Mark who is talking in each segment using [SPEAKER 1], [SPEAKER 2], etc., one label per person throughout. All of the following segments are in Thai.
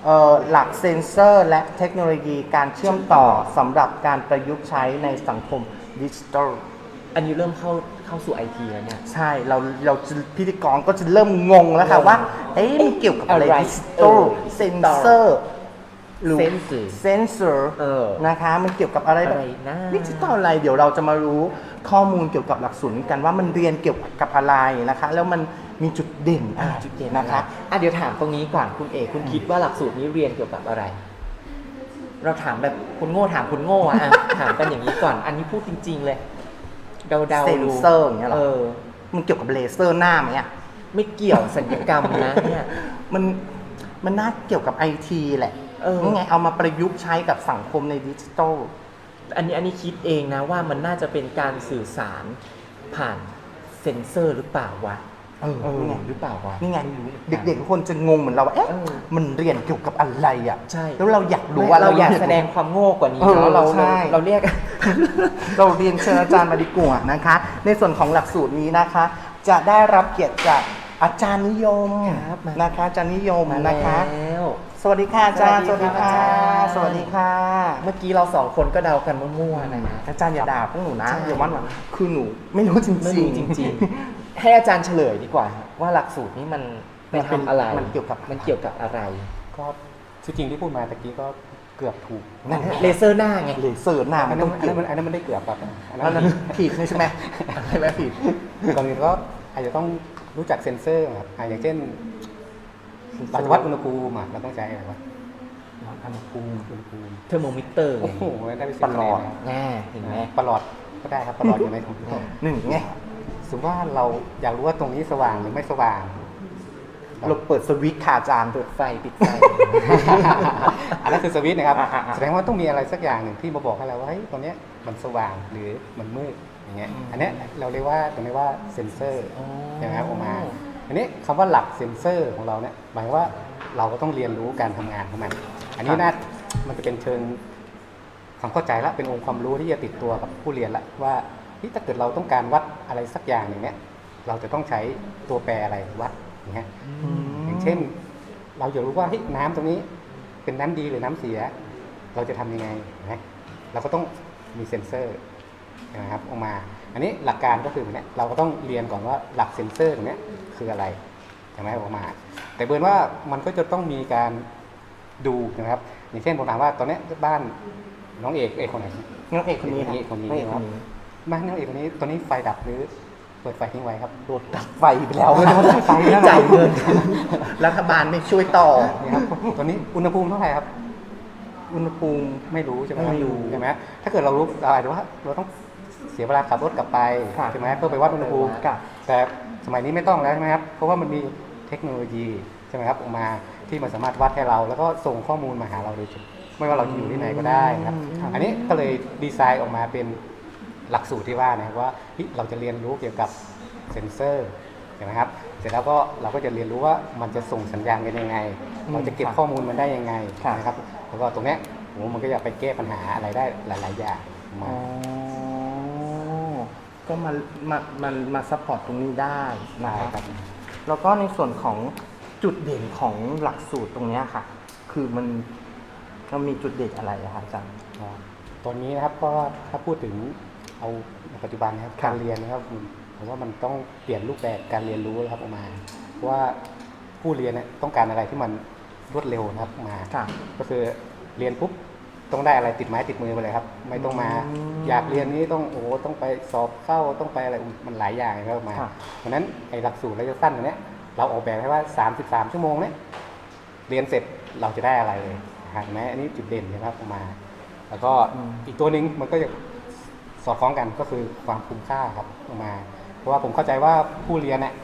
[SPEAKER 1] สูตรเอ่อหลักเซ็นเซอร์ และเทคโนโลยีการเชื่อมต่อสำหรับการประยุกต์ใช้ในสังคมดิจิทัล
[SPEAKER 2] อันนี้เริ่มเข้าเข้าสู่ไอทีแล้วเนี่ย
[SPEAKER 1] ใช่เราเราจะพิธีกรก็จะเริ่มงงแล้วค่ะ
[SPEAKER 2] งง
[SPEAKER 1] ว่า เอ๊ะมันเกี่ยวกับอะไร
[SPEAKER 2] อะไร
[SPEAKER 1] ดิจิทัล
[SPEAKER 2] เออ
[SPEAKER 1] เซนเซอร์หรือ
[SPEAKER 2] Sensor
[SPEAKER 1] เซนเซอร์
[SPEAKER 2] เออ
[SPEAKER 1] นะคะ มันเกี่ยวกับอะไรแบบ
[SPEAKER 2] อะไรนะ
[SPEAKER 1] ดิจิทัลอะไรเดี๋ยวเราจะมารู้ข้อมูลเกี่ยวกับหลักสูตรนี้กันว่ามันเรียนเกี่ยวกับอะไรนะคะ แล้วมัน มีจุดเด่นอะไร
[SPEAKER 2] จุดเด่น
[SPEAKER 1] นะคะ
[SPEAKER 2] อะเดี๋ยวถามตรงนี้ก่อนคุณเอกคุณคิดว่าหลักสูตรนี้เรียนเกี่ยวกับอะไร เราถามแบบคุณโง่ถามคุณโง่อะอะถามกันอย่างนี้ก่อน อันนี้พูดจริง ๆ เลย เดาๆ
[SPEAKER 1] เซน
[SPEAKER 2] ดู
[SPEAKER 1] เซอร์อย่างเงี้ยเหร
[SPEAKER 2] เอ
[SPEAKER 1] อ
[SPEAKER 2] อ
[SPEAKER 1] มันเกี่ยวกับเลเซอร์หน้าไหมอะ
[SPEAKER 2] ไม่เกี่ยวสัญญกรรมนะเนี่ย
[SPEAKER 1] มันมันน่าเกี่ยวกับไอทีแหละ
[SPEAKER 2] เออ
[SPEAKER 1] นี่ไงเอามาประยุกต์ใช้กับสังคมในดิจิทัล
[SPEAKER 2] อันนี้อันนี้คิดเองนะว่ามันน่าจะเป็นการสื่อสารผ่านเซ็นเซอร์หรือเปล่าวะ
[SPEAKER 1] เออ
[SPEAKER 2] เออ
[SPEAKER 1] นี่ไง
[SPEAKER 2] หรือเปล่าวะ
[SPEAKER 1] นี่ไงเด็กๆทุกคนจะงงเหมือนเราว่าเอ๊ะ
[SPEAKER 2] เออ
[SPEAKER 1] มันเรียนเกี่ยวกับอะไรอะ
[SPEAKER 2] ใช่
[SPEAKER 1] แล้วเราอยากรู้
[SPEAKER 2] ไม่
[SPEAKER 1] ว่า
[SPEAKER 2] เราอยาก
[SPEAKER 1] รีน
[SPEAKER 2] แสดงความโง่กว่านี้
[SPEAKER 1] เออ
[SPEAKER 2] เนาะเรา
[SPEAKER 1] ใช่
[SPEAKER 2] เราเราเรียก
[SPEAKER 1] เราเรียนเชิญอาจารย์มาดีกว่านะคะ ในส่วนของหลักสูตรนี้นะคะ จะได้รับเกียรติจากอาจารย์นิยม
[SPEAKER 2] ครับมา
[SPEAKER 1] นะคะอาจารย์นิยม
[SPEAKER 2] มา
[SPEAKER 1] นะคะ
[SPEAKER 2] แล้ว
[SPEAKER 1] สวัสดีค่ะอาจารย์
[SPEAKER 2] สวัสดีครับอาจารย์
[SPEAKER 1] สวัสดีค่ะ
[SPEAKER 2] เมื่อกี้เราสองคนก็เดากันมั่วๆนะนะ
[SPEAKER 1] อาจารย์อย่าด่าพวกหนูนะ
[SPEAKER 2] ใช่
[SPEAKER 1] อย่าว่าหนูคือหนูไม่รู้จริงๆ
[SPEAKER 2] ไม่รู้จริงๆ ให้อาจารย์เฉลยดีกว่า ว่าหลักสูตรนี้มันไป
[SPEAKER 1] มันเป็น
[SPEAKER 2] ทำอะไร
[SPEAKER 1] มันเกี่ยวกับ
[SPEAKER 2] มันเกี่ยวกับอะไร
[SPEAKER 3] ก็ที่จริงที่พูดมาตะกี้ก็เกือบถูก
[SPEAKER 1] นั่น
[SPEAKER 2] เลเซอร์หน้าไง
[SPEAKER 1] เลเซอร์หน้า
[SPEAKER 3] อั
[SPEAKER 1] มันน
[SPEAKER 3] นั้
[SPEAKER 1] ต้
[SPEAKER 3] น
[SPEAKER 1] อง
[SPEAKER 3] อัน
[SPEAKER 1] เกี่ย
[SPEAKER 3] นั้
[SPEAKER 1] วน
[SPEAKER 3] มันอันนั้นมันได้เกือบครับอัน
[SPEAKER 1] อันนั้น
[SPEAKER 3] นั้น
[SPEAKER 1] ผิดใช่ไหมใช่ไหมผิด
[SPEAKER 3] ก่อนอื่นก็อาจจะต้องรู้จักเซ็นเซอร์ครับอ่าอย่างเช่นเราจะวัดอุณหภูมิอะเราต้องใช้อะไรวะ
[SPEAKER 1] อุณหภูมิ
[SPEAKER 3] อุณหภูมิ
[SPEAKER 2] เทอร์โมมิเตอร์
[SPEAKER 3] โอ้โหได้ไปสิบ
[SPEAKER 1] ประหลอด
[SPEAKER 3] คะแนน
[SPEAKER 2] แน่เห็นไหม
[SPEAKER 3] นะประหลอดก็ได้ครับประหลอดอยู่ในคอมพิวเตอร์
[SPEAKER 1] หนึ่งไง
[SPEAKER 3] สมมติว่าเราอยากรู้ว่าตรงนี้สว่างหรือไม่สว่าง
[SPEAKER 1] เราเปิดสวิตช์ค่ะอาจารย์
[SPEAKER 2] เปิดไฟปิดไฟ
[SPEAKER 3] อันนั้นคือสวิตช์นะครับ
[SPEAKER 1] อ่าอ่าอ่า
[SPEAKER 3] แสดงว่าต้องมีอะไรสักอย่างหนึ่งที่มาบอกให้เราว่าเฮ้ยตรงเนี้ยมันสว่างหรือมันมืดอย่างเงี้ย อันเนี้ยเราเรียกว่าตรงนี้ว่าเซ็นเซอร์
[SPEAKER 2] อ๋อ
[SPEAKER 3] ใช่ไหมครับออกมา อันนี้คำว่าหลักเซ็นเซอร์ของเราเนี่ยหมายว่าเราก็ต้องเรียนรู้การทำงานของมัน อันนี้น่ามันจะเป็นเชิงความเข้าใจละเป็นองค์ความรู้ที่จะติดตัวกับผู้เรียนละว่า เฮ้ยถ้าเกิดเราต้องการวัดอะไรสักอย่างอย่างเนี้ย เราจะต้องใช้ตัวแปรอะไรวัดอย่างเงี้ยอย่างเช่น เราอยากรู้ว่าเฮ้ยน้ำตรงนี้ เป็นน้ำดีหรือน้ำเสีย เราจะทำยังไงนะเราก็ต้องมีเซ็นเซอร์นะครับออกมา อันนี้หลักการก็คือแบบเนี้ยเราก็ต้องเรียนก่อนว่าหลักเซ็นเซอร์ตรงเนี้ยคืออะไรใช่ไหมออกมา แต่เบิร์นว่ามันก็จะต้องมีการดูนะครับ อย่างเช่นผมถามว่าตอนเนี้ยบ้านน้องเอกเอกคนไหน
[SPEAKER 1] น้องเอกคนนี้
[SPEAKER 3] คนนี้
[SPEAKER 1] น้องเอก
[SPEAKER 3] ค
[SPEAKER 1] ครับนนี้
[SPEAKER 3] บ้านน้องเอกคนนี้ตอนนี้ไฟดับหรือเปิดไฟทิ้งไว้ครับ
[SPEAKER 1] โดนตัดไฟไปแล้ว
[SPEAKER 3] โดนตัดไฟแล้ว
[SPEAKER 1] จ่ายเงินรัฐบาลไม่ช่วยต่อ
[SPEAKER 3] นี่ครับตอนนี้อุณหภูมิเท่าไหร่ครับ
[SPEAKER 1] อุณหภูมิ
[SPEAKER 3] ไม่รู้ใช่ไหม
[SPEAKER 1] ไม่รู้
[SPEAKER 3] ใช่ไหมถ้าเกิดเรารู้เราอาจจะว่าเราต้องเสียเวลาขับรถกลับไป
[SPEAKER 1] ค่ะ
[SPEAKER 3] ใช่ไหมเพื่อไปวัดอุณหภูมิ
[SPEAKER 1] ค่ะ
[SPEAKER 3] แต่สมัยนี้ไม่ต้องแล้วใช่ไหมครับเพราะว่ามันมีเทคโนโลยีใช่ไหมครับออกมาที่มันสามารถวัดให้เรา แล้วก็ส่งข้อมูลมาหาเราโดยตรงไม่ว่าเราจะอยู่ที่ไหนก็ได้นะครับ
[SPEAKER 1] อืม
[SPEAKER 3] อันนี้ก็เลยดีไซน์ออกมาเป็น หลักสูตรที่ว่านะครับว่าเฮ้ยเราจะเรียนรู้เกี่ยวกับเซ็นเซอร์ใช่ไหมครับ เสร็จแล้วก็เราก็จะเรียนรู้ว่ามันจะส่งสัญญาณกันยังไง เราจะเก็บข้อมูลมันได้ยังไง
[SPEAKER 1] ค่ะ
[SPEAKER 3] นะครับ แล้วก็ตรงเนี้ยโหมันก็จะไปแก้ปัญหาอะไรได้หลาย ๆ อย่างมา
[SPEAKER 1] อ๋อก็มามามันมาซัพพอร์ตตรงนี้ได้นะ
[SPEAKER 3] ได้
[SPEAKER 1] ค
[SPEAKER 3] ค
[SPEAKER 1] รั
[SPEAKER 3] รับบ
[SPEAKER 1] แล้วก็ในส่วนของจุดเด่นของหลักสูตรตรงเนี้ยค่ะ คือมันมันมีจุดเด่นอะไรอะคะอาจารย์
[SPEAKER 3] อ่าตอนนี้นะครับก็ถ้าพูดถึง เอาปัจจุบันนะครับ
[SPEAKER 1] ครับ
[SPEAKER 3] การเรียนนะครับผมว่ามันต้องเปลี่ยนรูปแบบการเรียนรู้แล้วครับออกมาเพราะว่าผู้เรียนเนี่ยต้องการอะไรที่มันรวดเร็วนะครับออกมา
[SPEAKER 1] ค่ะ
[SPEAKER 3] ก็คือเรียนปุ๊บต้องได้อะไรติดไม้ติดมือไปเลยครับ ไม่ต้องมา
[SPEAKER 1] อืม
[SPEAKER 3] อยากเรียนนี้ต้องโอ้โหต้องไปสอบเข้าต้องไปอะไรมันหลายอย่างครับออกมา
[SPEAKER 1] ค่ะ
[SPEAKER 3] เพราะฉะนั้นไอ้หลักสูตรระยะสั้นอันเนี้ยเราออกแบบให้ว่า 33 ชั่วโมงเนี่ยเรียนเสร็จเราจะได้อะไรเลยนะครับเห็นไหมอันนี้จุดเด่นนะครับออกมา แล้วก็
[SPEAKER 1] อืม
[SPEAKER 3] อีกตัวหนึ่งมันก็จะ สอดคล้องกันก็คือความคุ้มค่าครับออกมา เพราะว่าผมเข้าใจว่าผู้เรียนเนี่ย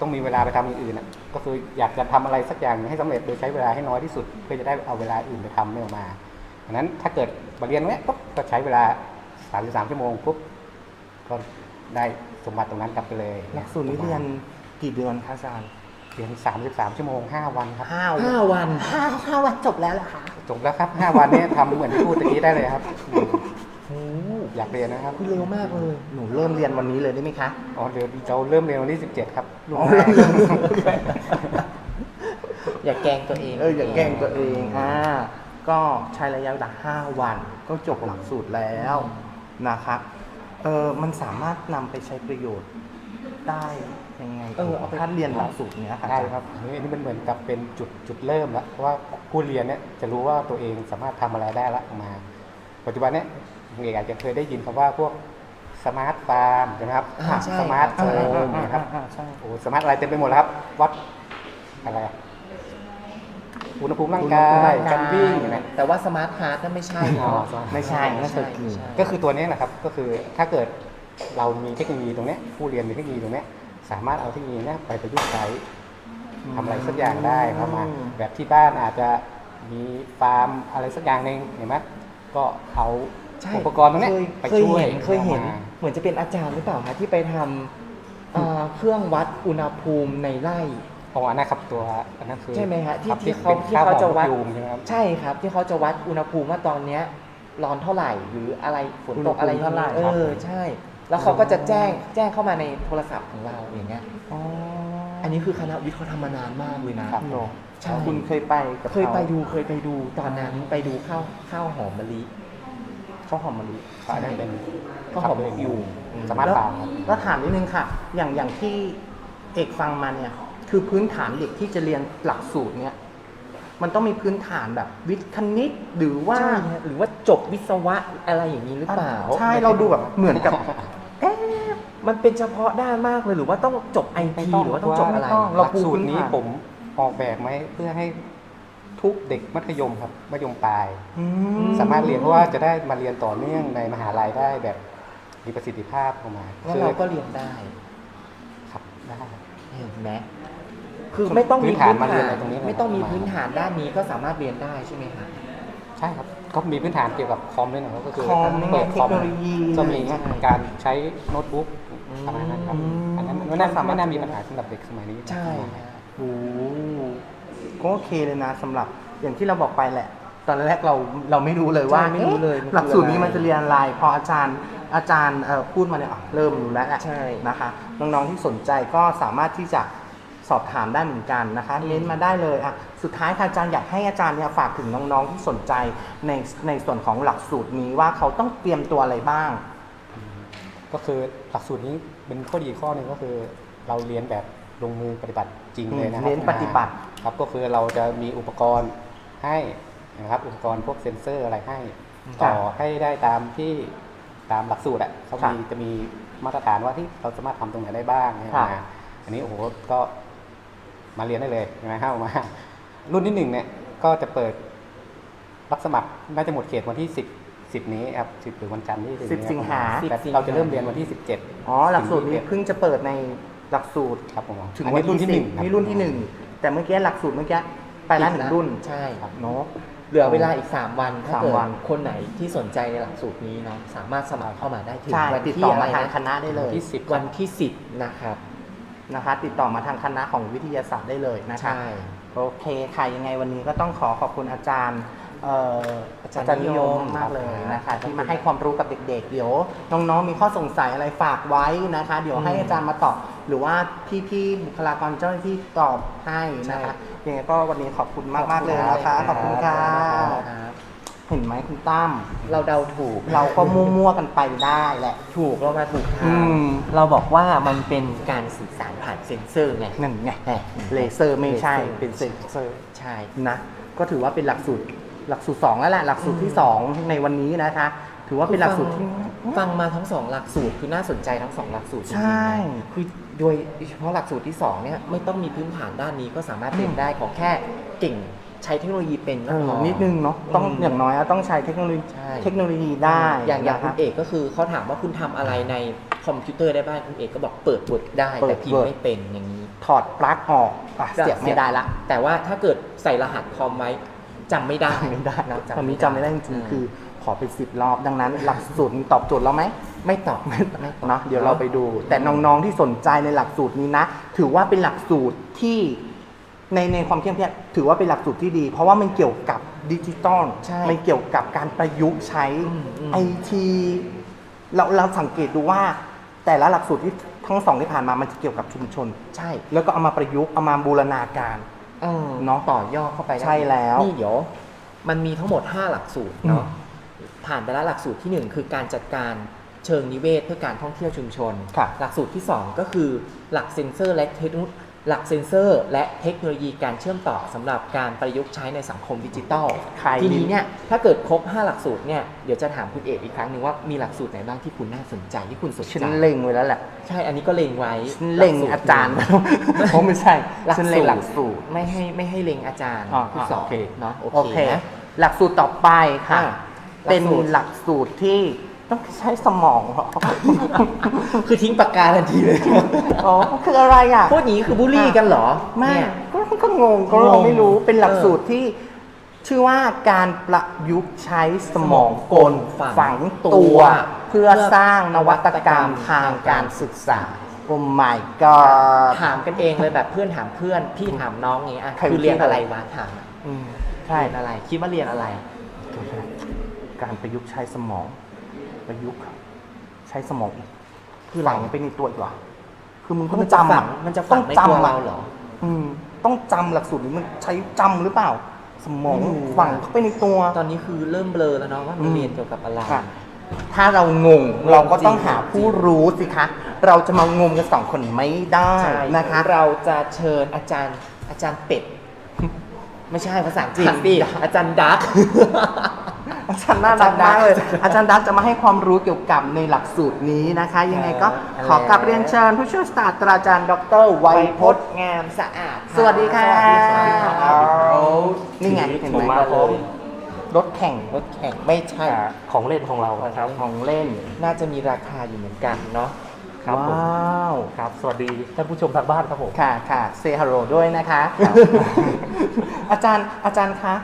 [SPEAKER 3] ต้องมีเวลาไปทำอย่างอื่นน่ะก็คืออยากจะทำอะไรสักอย่างให้สำเร็จโดยใช้เวลาให้น้อยที่สุด เพื่อจะได้เอาเวลาอื่นไปทำเนี่ยออกมาดังนั้นถ้าเกิดมาเรียนเนี้ยปุ๊บก็ใช้เวลา33ชั่วโมงปุ๊บก็ได้สมบัติตรงนั้นกลับไปเลย
[SPEAKER 1] หลักสูตรนี้เรียนกี่เดือนคะอาจารย์
[SPEAKER 3] เรียน33 ชั่วโมง 5 วันครับ
[SPEAKER 1] ห้า
[SPEAKER 2] ห้าวัน
[SPEAKER 1] ห้าห้าวันจบแล้วเหรอคะ
[SPEAKER 3] จบแล้วครับ 5 วันเนี้ทำเหมือนที่พูดตะกี้ได้เลยครับ
[SPEAKER 2] โอ้
[SPEAKER 3] อยากเรียนนะครับ
[SPEAKER 2] เร็วมากเลย
[SPEAKER 1] หนูเริ่มเรียนวันนี้เลยได้ไหมคะ
[SPEAKER 3] อ๋อเดี๋ยวเราเริ่มเรียนวันที่17 ครับ
[SPEAKER 1] อ๋อเริ่มเรียน
[SPEAKER 2] อย่าแกล้งตัวเอง
[SPEAKER 1] เอออย่าแกล้งตัวเองอ่าก็ใช้ระยะเวลา5วัน ก็จบหลักสูตรแล้วนะครับเออมันสามารถนำไปใช้ประโยชน์ได้ยังไง
[SPEAKER 2] เออเอาไป
[SPEAKER 1] ถ้าเรียนหลักสูตรเนี้ยครับ
[SPEAKER 3] ใช่ครับอันนี้อันนี้มันเหมือนกับเป็นจุดจุดเริ่มแล้วเพราะว่าผู้เรียนเนี่ยจะรู้ว่าตัวเองสามารถทำอะไรได้ละออกมา ปัจจุบันเนี่ย คุณเอกอาจจะเคยได้ยินคำว่าพวกสมาร์ทฟาร์มใช่ไหมครับ
[SPEAKER 2] อ่าใช่
[SPEAKER 3] สมาร์ทโฮ
[SPEAKER 1] อ่าม
[SPEAKER 3] นะครับ
[SPEAKER 1] อ่าใช่
[SPEAKER 3] โอ้สมาร์ทอะไรเต็มไปหมดแล้วครับวัดอะไรอะอุณหภูมิร่างกายการวิ่งเห็นไหม
[SPEAKER 2] แต่ว่าสมาร์ทฮาร์ดนั่นไม่ใช่
[SPEAKER 3] อ๋อ
[SPEAKER 2] เนาะ
[SPEAKER 1] ไม่ใช่ไม่เคยกิน
[SPEAKER 2] ใช่
[SPEAKER 3] ก็คือตัวนี้นะครับก็คือถ้าเกิดเรามีเทคโนโลยีตรงเนี้ยผู้เรียนมีเทคโนโลยีตรงเนี้ยสามารถเอาเทคโนโลยีเนี้ยไปประยุกต์ใช้ทำอะไรสักอย่างได้ครับมาแบบที่บ้านอาจจะมีฟาร์มอะไรสักอย่างหนึ่งเห็นไหมก็เอา
[SPEAKER 2] ใช่
[SPEAKER 3] อุปกรณ์ตรงเนี้ย
[SPEAKER 2] เคย
[SPEAKER 3] ไป
[SPEAKER 2] เคย
[SPEAKER 3] ช่วย
[SPEAKER 2] เห็นเคยเห็น
[SPEAKER 3] อามา
[SPEAKER 2] เหมือนจะเป็นอาจารย์หรือเปล่าคะที่ไปทำเอ่อเครื่องวัดอุณหภูมิในไร่
[SPEAKER 3] อ๋ออันนั้นครับตัวอันนั้นคือ
[SPEAKER 2] ใช่ไหมฮะที่
[SPEAKER 3] ครับ
[SPEAKER 2] ที่เขา
[SPEAKER 3] ป็น
[SPEAKER 2] ที่เขาจะวัด
[SPEAKER 3] ข้หอมนกยูงใช่ไหมครับ
[SPEAKER 2] ใช่ครับ ที่เขาจะวัดอุณหภูมิว่าตอนเนี้ยร้อนเท่าไหร่ หรืออะไรฝนตกอะไร
[SPEAKER 1] อุณหภูมิเท่าไหร่
[SPEAKER 2] เออใช่ แล้วเขาก็จะแจ้งแจ้งเข้ามาในโทรศัพท์ของเราอย่างเงี้ย
[SPEAKER 1] อ๋อ
[SPEAKER 2] อันนี้คือคณะวิทย์เขาทำมานานมากเลยนะ
[SPEAKER 3] ครับ
[SPEAKER 1] โล
[SPEAKER 2] ใช่
[SPEAKER 1] คุณเคยไปกับ
[SPEAKER 2] เคยไป
[SPEAKER 1] ขา
[SPEAKER 2] ดูเคยไปดูตอนนั้นไปดูข้าวข้าวหอมมะลิ
[SPEAKER 1] ข้าวหอมมะลิ
[SPEAKER 3] ก็อันนั้นเป็น
[SPEAKER 2] ข้าวหอมนกยูง
[SPEAKER 3] สมาร์ทฟาร์มครับ
[SPEAKER 1] แล้วถามนิดนึงค่ะ อย่างอย่างที่เอกฟังมาเนี่ย คือพื้นฐานเด็กที่จะเรียนหลักสูตรเนี่ยมันต้องมีพื้นฐานแบบวิทย์คณิตหรือว่า
[SPEAKER 2] ใช่ฮะหรือว่าจบวิศวะอะไรอย่างนี้หรือเปล่า
[SPEAKER 1] ใช่เราดูแบบเหมือนกับเอ๊ะ
[SPEAKER 2] มันเป็นเฉพาะด้านมากเลยหรือว่าต้องจบไอทีหรือว่าต้องจบอะไร
[SPEAKER 1] ไม่ต้อง
[SPEAKER 3] ห
[SPEAKER 1] เรา
[SPEAKER 3] ลัก
[SPEAKER 1] ปู
[SPEAKER 3] สู
[SPEAKER 1] พื้
[SPEAKER 3] ตร
[SPEAKER 1] น
[SPEAKER 3] นี้
[SPEAKER 1] ฐาน
[SPEAKER 3] ผมออกแบบไหมเพื่อให้ ทุกเด็กมัธยมครับมัธยมปลาย
[SPEAKER 1] อื
[SPEAKER 3] สามารถเรียนเพราะว่าจะได้มาเรียนต่อเนื่องในมหาลัยได้แบบมีประสิทธิภาพออกมา
[SPEAKER 2] แล้วเราก็เรียนได้
[SPEAKER 3] ครับได้
[SPEAKER 2] เห็นไหมคือไม่ต้องมี
[SPEAKER 3] พื้
[SPEAKER 2] พื้
[SPEAKER 3] น
[SPEAKER 2] น
[SPEAKER 3] ฐานมาเรียน
[SPEAKER 2] ฐาน
[SPEAKER 3] อะไรตรงนี้เลย
[SPEAKER 2] ไม่ต้องมี
[SPEAKER 3] มา
[SPEAKER 2] พื้นฐานด้านนี้ก็สามารถเรียนได้ใช่ไหมคะ
[SPEAKER 3] ใช่ครับก็มีพื้นฐานเกี่ยวกับคอมด้วยนะครับก็คือ
[SPEAKER 1] คอมนี่ไง
[SPEAKER 3] เปิด
[SPEAKER 1] เท
[SPEAKER 3] คอ
[SPEAKER 1] ค
[SPEAKER 3] ม
[SPEAKER 1] โนโลยี
[SPEAKER 3] ก็มี
[SPEAKER 1] อะไรอย่างเงี้ย
[SPEAKER 3] การใช้โน้ตบุ๊ก
[SPEAKER 2] อืม
[SPEAKER 3] ประมาณนั้นครับ
[SPEAKER 1] อืม
[SPEAKER 3] อันนั้นไม่น่า
[SPEAKER 1] ก็สามารถ
[SPEAKER 3] ไม่น่ามีปัญหาสำหรับเด็กสมัยนี้
[SPEAKER 2] ใช่
[SPEAKER 3] ครับ
[SPEAKER 2] ฮะ
[SPEAKER 1] โอ้โห ก็โอเคเลยนะสำหรับอย่างที่เราบอกไปแหละ ตอนแรกเราเราไม่รู้เลยว่า
[SPEAKER 2] ใช่ไม่รู้เลย
[SPEAKER 1] อ๊ะ
[SPEAKER 2] มันคือ
[SPEAKER 1] หลักสูตรนี้
[SPEAKER 2] อะไร
[SPEAKER 1] มันจะเรียนอะไรพออาจารย์อาจารย์เอ่อพูดมาเนี่ยอะเริ่มรู้แล้วแหละ
[SPEAKER 2] ใช่
[SPEAKER 1] นะคะน้องๆที่สนใจก็สามารถที่จะสอบถามได้เหมือนกันนะคะเน้นมาได้เลยอะสุดท้ายค่ะอาจารย์อยากให้อาจารย์เนี่ยฝากถึงน้องๆที่สนใจในในส่วนของหลักสูตรนี้ว่าเขาต้องเตรียมตัวอะไรบ้าง
[SPEAKER 3] ก็คือหลักสูตรนี้เป็นข้อดีข้อหนึ่งก็คือ เราเรียนแบบลงมือปฏิบัติจริงเลยนะครับ
[SPEAKER 1] เน้นปฏิบัติ
[SPEAKER 3] ครับก็คือเราจะมีอุปกรณ์ให้นะครับอุปกรณ์พวกเซ็นเซอร์อะไรให้
[SPEAKER 1] ครับ
[SPEAKER 3] ต่อให้ได้ตามที่ตามหลักสูตรอะเขา
[SPEAKER 1] ครับ
[SPEAKER 3] มีจะมีมาตรฐานว่าที่เราสามารถทำตรงไหนได้บ้างเนี่ย
[SPEAKER 1] ครับ
[SPEAKER 3] มาอันนี้โอ้โหก็มาเรียนได้เลยใช่ไหมครับมารุ่นที่หนึ่งเนี่ยก็จะเปิดรับสมัครน่าจะหมดเขตวันที่สิบสิบนี้ครับสิบหรือวันจันทร์ที่ถึง
[SPEAKER 1] สิบ
[SPEAKER 3] นี้
[SPEAKER 1] สิงหา
[SPEAKER 3] แต่เราจะเริ่มเรียนวันที่สิบเจ็ด
[SPEAKER 1] อ๋อหลักสูตรนี้เพิ่งจะเปิดในหลักสูตร
[SPEAKER 3] ครับผม
[SPEAKER 1] ถึง
[SPEAKER 3] อั
[SPEAKER 1] วัน
[SPEAKER 3] รุ่น
[SPEAKER 1] ที่
[SPEAKER 3] ที่
[SPEAKER 1] ห
[SPEAKER 3] ห
[SPEAKER 1] นึ่
[SPEAKER 3] นึ่
[SPEAKER 1] ง
[SPEAKER 3] ง
[SPEAKER 1] นี่รุ่นที่หนึ่ง แต่เมื่อกี้หลักสูตรเมื่อกี้ไปแล้วหนึ่งรุ่น
[SPEAKER 2] ใช่ครับ
[SPEAKER 1] เนาะ
[SPEAKER 2] เหลือเวลาอีก 3 วันถ้า
[SPEAKER 1] สาม
[SPEAKER 2] เกิด
[SPEAKER 1] วัน
[SPEAKER 2] คนไหนที่สนใจในหลักสูตรนี้เนาะสามารถสมัครเข้ามาได้ถึง
[SPEAKER 1] ใช่
[SPEAKER 2] วัน
[SPEAKER 1] ติด
[SPEAKER 2] ที่
[SPEAKER 1] ต่อ
[SPEAKER 2] อะไร
[SPEAKER 1] มาทาง
[SPEAKER 2] นะ
[SPEAKER 1] คณะได้เลย
[SPEAKER 3] ที่สิบ
[SPEAKER 2] วันที่ 10 นะครับ
[SPEAKER 1] นะคะติดต่อมาทางคณะของวิทยาศาสตร์ได้เลยนะคะ
[SPEAKER 2] ใช่
[SPEAKER 1] โอเคค่ะยังไงวันนี้ก็ต้องขอขอบคุณอาจารย์เอ่ออาจารย์นิยมมากเลยนะคะที่มาให้ความรู้กับเด็กๆ เดี๋ยวน้องๆมีข้อสงสัยอะไรฝากไว้นะคะ เดี๋ยวให้อาจารย์มาตอบ หรือว่าพี่ๆบุคลากรเจ้าหน้าที่ตอบให้นะคะยังไงก็วันนี้ขอบคุณมากๆเลยนะคะขอบคุณค่ะ
[SPEAKER 2] ครับ
[SPEAKER 1] เห็นไหมคุณตั้ม
[SPEAKER 2] เราเดาถูก
[SPEAKER 1] เราก็มั่วๆกันไปได้แหละ
[SPEAKER 2] ถูกเรามาถูกทา
[SPEAKER 1] อื
[SPEAKER 2] ง
[SPEAKER 1] ม
[SPEAKER 2] เราบอกว่ามันเป็นการสื่อสารผ่านเซ็นเซอร์ไง
[SPEAKER 1] นั่นไง
[SPEAKER 2] แหม่
[SPEAKER 1] เลเซอร์ไม่ใช่
[SPEAKER 2] เลเซอร์
[SPEAKER 1] เป็นเซนเซอร์
[SPEAKER 2] ใช่
[SPEAKER 1] นะก็ถือว่าเป็นหลักสูตรหลักสูตรสองแล้วแหละหลักสูตรที่สองในวันนี้นะคะ ถือว่าเป็นหลักสูตรที่
[SPEAKER 2] ฟังมาทั้งสองหลักสูตรคือน่าสนใจทั้งสองหลักสูตรจริงๆ
[SPEAKER 1] ใช่
[SPEAKER 2] นะคือโดยเฉพาะหลักสูตรที่สองเนี่ยไม่ต้องมีพื้นฐานด้านนี้ก็สามารถเรียนได้ขอแค่เก่งใช้เทคโนโลยีเป็นก็
[SPEAKER 1] เอ
[SPEAKER 2] พ
[SPEAKER 1] อ
[SPEAKER 2] อ
[SPEAKER 1] นิดนึงเนาะต้อง
[SPEAKER 2] อืม
[SPEAKER 1] อย่างน้อยอะต้องใช้เทคโนโลยี
[SPEAKER 2] ใช่
[SPEAKER 1] เทคโนโลยีได้
[SPEAKER 2] อย่างอย่าง
[SPEAKER 1] นะ
[SPEAKER 2] คุ
[SPEAKER 1] คะ
[SPEAKER 2] ณเอกก็คือเขาถามว่าคุณทำอะไรในคอมพิวเตอร์ได้บ้างคุณเอกก็บอกเปิด Word ได้
[SPEAKER 1] เปิด
[SPEAKER 2] แต่พิมพ์
[SPEAKER 1] Word
[SPEAKER 2] ไม่เป็นอย่างนี้
[SPEAKER 1] ถอดปลั๊กออกอะเสียบไม่ได้ละ
[SPEAKER 2] แต่ว่าถ้าเกิดใส่รหัสคอมไว้จำไม่ได้
[SPEAKER 1] จำไม่ได้
[SPEAKER 2] นะ
[SPEAKER 1] ตอนนี้จำไม่ได้จริงๆคือข อเป็นสิบรอบ ดังนั้นหลักสูตรนี้ตอบโจทย์เราไหม
[SPEAKER 2] ไม่ตอบ
[SPEAKER 1] เนาะเดี๋ยวเราไปดู แต่น้องๆที่สนใจในหลักสูตรนี้นะ ถือว่าเป็นหลักสูตรที่ในในความเข้มแข็งถือว่าเป็นหลักสูตรที่ดี เพราะว่ามันเกี่ยวกับดิจิตอล
[SPEAKER 2] ใช่
[SPEAKER 1] มันเกี่ยวกับการประยุกต์ใช้
[SPEAKER 2] อืมอืม
[SPEAKER 1] ไอทีเราเราสังเกตดูว่า แต่ละหลักสูตรที่ทั้งสองที่ผ่านมามันจะเกี่ยวกับชุมชน
[SPEAKER 2] ใช่
[SPEAKER 1] แล้วก็เอามาประยุกต์เอามาบูรณาการ
[SPEAKER 2] เออ
[SPEAKER 1] เนาะ
[SPEAKER 2] ต่อยอดเข้าไปได้
[SPEAKER 1] ใช่แล้ว
[SPEAKER 2] นี่เดี๋ยว มันมีทั้งหมด 5 หลักสูตรเนาะ ผ่านไปแล้วหลักสูตรทีหนึ่1 คือการจัดการเชิงนิเวศเพื่อการท่องเที่ยวชุมชน
[SPEAKER 1] ค่ะ
[SPEAKER 2] หลักสูตรที่ 2 ก็คือหลักเซ็นเซอร์และเทคโนหลักเซ็นเซอร์ และเทคโนโลยีการเชื่อมต่อสำหรับการประยุกต์ใช้ในสังคมดิจิทัล
[SPEAKER 1] ใคร
[SPEAKER 2] ทีนี้เนี่ยถ้าเกิดครบ 5 หลักสูตรเนี่ยเดี๋ยวจะถามคุณเอกอีกครั้งหนึ่งว่ามีหลักสูตรไหนบ้างที่คุณน่าสนใจที่คุณสน
[SPEAKER 1] ฉัน
[SPEAKER 2] ใจ
[SPEAKER 1] เล็งไว้แล้วแหละ
[SPEAKER 2] ใช่อันนี้ก็เล็งไว้
[SPEAKER 1] ฉันเล็งอาจารย์เพราะไม่ใช่
[SPEAKER 2] หลัก
[SPEAKER 1] ฉัน
[SPEAKER 2] สู
[SPEAKER 1] เล็ง
[SPEAKER 2] ตร
[SPEAKER 1] หลักสูตร
[SPEAKER 2] ไม่ให้ไม่ให้เล็งอาจารย์
[SPEAKER 1] อ๋อ
[SPEAKER 2] ผู้สอน
[SPEAKER 1] โอเค
[SPEAKER 2] เนาะโอ
[SPEAKER 1] โอ
[SPEAKER 2] เค
[SPEAKER 1] เค
[SPEAKER 2] นะ
[SPEAKER 1] หลักสูตรต่อไปค่ะ
[SPEAKER 2] อ่า
[SPEAKER 1] เป็น
[SPEAKER 2] หลักสูตร
[SPEAKER 1] หลักสูตรที่ต้องใช้สมองเหรอ
[SPEAKER 2] คือทิ้งปากกาทันทีเลย
[SPEAKER 1] อ๋อ คืออะไรอะ
[SPEAKER 2] พูดอย่างนี้คือบูลลี่กันเหรอ
[SPEAKER 1] ไม่
[SPEAKER 2] เนี่ย
[SPEAKER 1] ก็ก็งงก็เรา
[SPEAKER 2] งง
[SPEAKER 1] ไม่รู้เป็นหลัก
[SPEAKER 2] เออ
[SPEAKER 1] สูตรที่ ชื่อว่าการประยุกต์ใช้สมองกล
[SPEAKER 2] ฝัง
[SPEAKER 1] ฝัง
[SPEAKER 2] ตั
[SPEAKER 1] ตัว
[SPEAKER 2] ว
[SPEAKER 1] เพื่อสร้างนวัตกรรมทางการศึกษา โอ้ my god
[SPEAKER 2] ถามกันเองเลยแบบเพื่อนถามเพื่อน พี่ถามน้องอย่างงี้อะ
[SPEAKER 1] ใคร
[SPEAKER 2] คือเรียน
[SPEAKER 1] คิด
[SPEAKER 2] อะ
[SPEAKER 1] อะไร
[SPEAKER 2] ไรวะถามอะ
[SPEAKER 1] อืมใช่
[SPEAKER 2] เรียนอะไร คิดว่าเรียนอะไร
[SPEAKER 1] การประยุกต์ใช้สมอง ประยุกต์ใช้สมอง
[SPEAKER 2] คืออะไร
[SPEAKER 1] ฝังไปในตัวอีกเหรอคือมึง
[SPEAKER 2] มั
[SPEAKER 1] ต้อนง
[SPEAKER 2] จะ
[SPEAKER 1] จำ
[SPEAKER 2] ฝั
[SPEAKER 1] อะ
[SPEAKER 2] งมันจะฝังใน
[SPEAKER 1] ต้อง
[SPEAKER 2] ตัว
[SPEAKER 1] จำอะ
[SPEAKER 2] เราเหรอ
[SPEAKER 1] อืม ต้องจำหลักสูตรนี้มันใช้จำหรือเปล่า สมอง
[SPEAKER 2] ไม่รู้
[SPEAKER 1] ฝังเข้าไปในตัว
[SPEAKER 2] ตอนนี้คือเริ่มเบลอแล้วเนาะว่ามันเรียนเกี่ยวกับอะไร
[SPEAKER 1] ค่ะถ้าเรางงเราก็ต้องหาผู้รู้สิคะ เราจะมางมกันสองคนไม่ได้
[SPEAKER 2] ใช่
[SPEAKER 1] นะคะ
[SPEAKER 2] เราจะเชิญอาจารย์อาจารย์เป็ด ไม่ใช่ภาษาอังกฤษดิอาจารย์ดัก
[SPEAKER 1] อาจาร ย์น่ารักมากเลย อาจารย์ดักจะมาให้ความรู้เกี่ยวกับในหลักสูตรนี้นะคะ ยังไงก็ขอกลับเรียนเชิญผู้ช่วยศาสตราจารย์ ดรไวยพจน์
[SPEAKER 2] งามสะอาด
[SPEAKER 1] สวัสดีค่ะ
[SPEAKER 2] สวัสดีครับ
[SPEAKER 1] โอ้นี่ไงเห็น
[SPEAKER 4] ผม
[SPEAKER 1] ไหม
[SPEAKER 4] มาพร้อม
[SPEAKER 1] รถแข่ง
[SPEAKER 2] รถแข่งไม่ใช่
[SPEAKER 4] อ่าของเล่นของเรานะครับ
[SPEAKER 1] ของเล่น
[SPEAKER 2] น่าจะมีราคาอยู่เหมือนกันเนาะ
[SPEAKER 4] ครับผม
[SPEAKER 1] ว้าว
[SPEAKER 4] ครับสวัสดีท่านผู้ชมทางบ้านครับผม
[SPEAKER 1] ค่ะค่ะเซฮัลโหลด้วยนะคะ อาจารย์อาจารย์คะ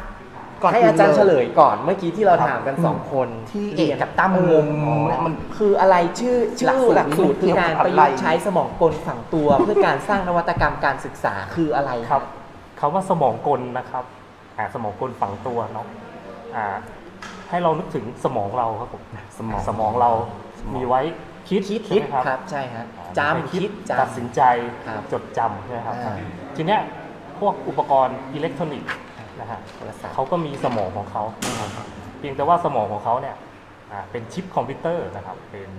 [SPEAKER 1] ก่อน
[SPEAKER 2] ให้
[SPEAKER 1] อื่น
[SPEAKER 2] อาจารย์เฉล
[SPEAKER 1] เลย
[SPEAKER 2] ยก่อนเมื่อกี้ที่เราถามกันสองคน
[SPEAKER 1] ที่เอกกับตั้ม
[SPEAKER 2] เออง
[SPEAKER 1] งเนี่ยมัน
[SPEAKER 2] คืออะไรชื่อชื่อห
[SPEAKER 1] หลั
[SPEAKER 2] ลัก
[SPEAKER 1] กสู
[SPEAKER 2] สู
[SPEAKER 1] ต
[SPEAKER 2] ต
[SPEAKER 1] ร
[SPEAKER 2] รคือการ
[SPEAKER 1] เกี่ยวกับ
[SPEAKER 2] ประยุก
[SPEAKER 1] อะไร
[SPEAKER 2] ต์ใช้สมองกลฝังตัวเพื่อการสร้างนวัตกรรมการศึกษาคืออะไร
[SPEAKER 4] ครับคำว่าสมองกลนะครับอ่าสมองกลฝังตัวเนาะอ่าให้เรานึกถึงสมองเราครับผม
[SPEAKER 1] สมอง
[SPEAKER 4] สมองเรา
[SPEAKER 1] สมอง
[SPEAKER 4] มีไว้คิด
[SPEAKER 2] คิด
[SPEAKER 4] ใช่ไหมครับ
[SPEAKER 2] ครับใช่ฮะ
[SPEAKER 4] อ่า
[SPEAKER 2] จำคิดจ
[SPEAKER 4] ตัดสินใจ
[SPEAKER 2] ครับ
[SPEAKER 4] จดจำใช่ไหมครับ
[SPEAKER 2] อ่า
[SPEAKER 4] ทีเนี้ยพวกอุปกรณ์อิเล็กทรอนิกส์ นะฮะำ
[SPEAKER 2] โทรศัพท์
[SPEAKER 4] เขาก็มีสมองของเขานะครับเพียงแต่ว่าสมองของเขาเนี่ยอ่าเป็นชิปคอมพิวเตอร์นะครับเป็น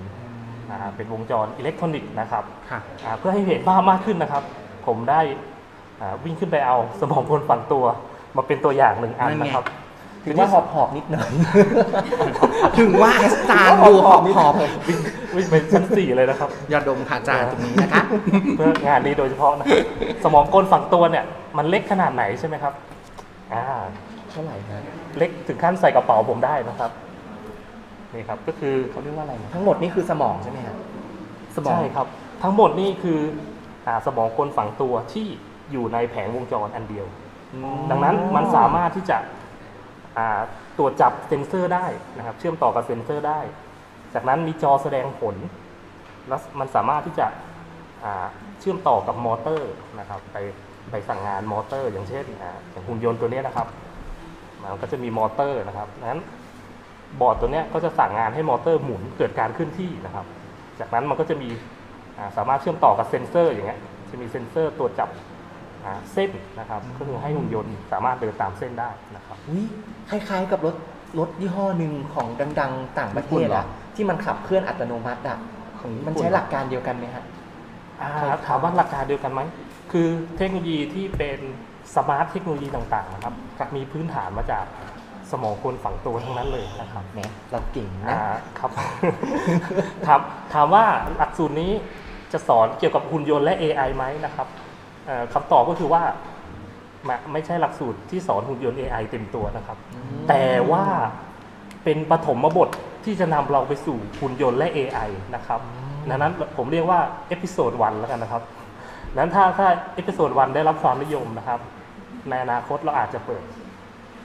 [SPEAKER 4] อ่าเป็นวงจรอิเล็กทรอนิกส์นะครับ
[SPEAKER 1] ค่ะ
[SPEAKER 4] อ่าเพื่อให้เห็นภาพมากขึ้นนะครับ ผมได้อ่าวิ่งขึ้นไปเอาสมองคนฝังตัว มาเป็นตัวอย่างหนึ่งอัน
[SPEAKER 1] นั่นไง
[SPEAKER 4] นะครับ
[SPEAKER 2] ถือว่าหอบหอบๆนิดหน่อย
[SPEAKER 1] ถึงว่าอาจารย์ดูหอบหอบ
[SPEAKER 4] วิ่งวิ่งไปชั้นสี่เลยนะครับ
[SPEAKER 1] ยาดมค่ะอาจารย์ตรงนี้นะคะ
[SPEAKER 4] เพื่องานนี้โดยเฉพาะนะสมองกลฝังตัวเนี่ย มันเล็กขนาดไหนใช่ไหมครับ อ่า
[SPEAKER 2] เท่าไหร่ฮะ
[SPEAKER 4] เล็กถึงขั้นใส่กระเป๋าผมได้นะครับนี่ครับก็คือ
[SPEAKER 1] เขาเรียกว่าอะไรนะ
[SPEAKER 2] ทั้งหมดนี่คือสมองใช่ไหมฮะ
[SPEAKER 1] สมอง
[SPEAKER 4] ใช่ครับ ทั้งหมดนี่คืออ่าสมองกลฝังตัวที่อยู่ในแผงวงจรอันเดียว ดังนั้นมันสามารถที่จะอ่าตรวจจับเซ็นเซอร์ได้นะครับ เชื่อมต่อกับเซ็นเซอร์ได้ จากนั้นมีจอแสดงผล แล้วมันสามารถที่จะอ่าเชื่อมต่อกับมอเตอร์นะครับ ไป ไปสั่งงานมอเตอร์ อย่างเช่นอ่าอย่างหุ่นยนต์ตัวเนี้ยนะครับ มันก็จะมีมอเตอร์นะครับดังนั้นบอร์ดตัวเนี้ยก็จะสั่งงานให้มอเตอร์หมุนเกิดการเคลื่อนที่นะครับ จากนั้นมันก็จะมีอ่าสามารถเชื่อมต่อกับเซ็นเซอร์อย่างเงี้ยจะมีเซ็นเซอร์ตรวจจับอ่าเส้นนะครับ ก็คือให้หุ่นยนต์สามารถเดินตามเส้นได้นะครับ
[SPEAKER 2] อุ้ยคล้ายๆกับรถรถยี่ห้อหนึ่งของดัง ๆ ต่างประเท
[SPEAKER 1] ญี่ปุ่
[SPEAKER 2] ศ
[SPEAKER 1] นเหรอ
[SPEAKER 2] อะที่มันขับเคลื่อนอัตโนมัติอะ
[SPEAKER 1] ของญี่
[SPEAKER 2] มัน
[SPEAKER 1] ปุ่
[SPEAKER 2] ใช้หลักการเดียวกันไหมฮะ
[SPEAKER 4] อ่าถามว่าหลักการเดียวกันไหม คือเทคโนโลยีที่เป็นสมาร์ทเทคโนโลยีต่างๆนะครับมีพื้นฐานมาจากสมองคนฝังตัวทั้งนั้นเลยนะครับ
[SPEAKER 2] แหมเราเก่งนะ
[SPEAKER 4] อ่าครับถามถามว่าหลักสูตรนี้จะสอนเกี่ยวกับหุ่นยนต์และ AI ไหมนะครับเอ่อคำตอบก็คือว่าไม่ไม่ใช่หลักสูตรที่สอนหุ่นยนต์ AI เต็มตัวนะครับ แต่ว่าเป็นปฐมบทที่จะนำเราไปสู่หุ่นยนต์และ AI นะครับดังนั้นผมเรียกว่าเอพิโซดวันแล้วกันนะครับ นั้นถ้าถ้าเอพิโซดวันได้รับความนิยมนะครับ ในอนาคตเราอาจจะเปิด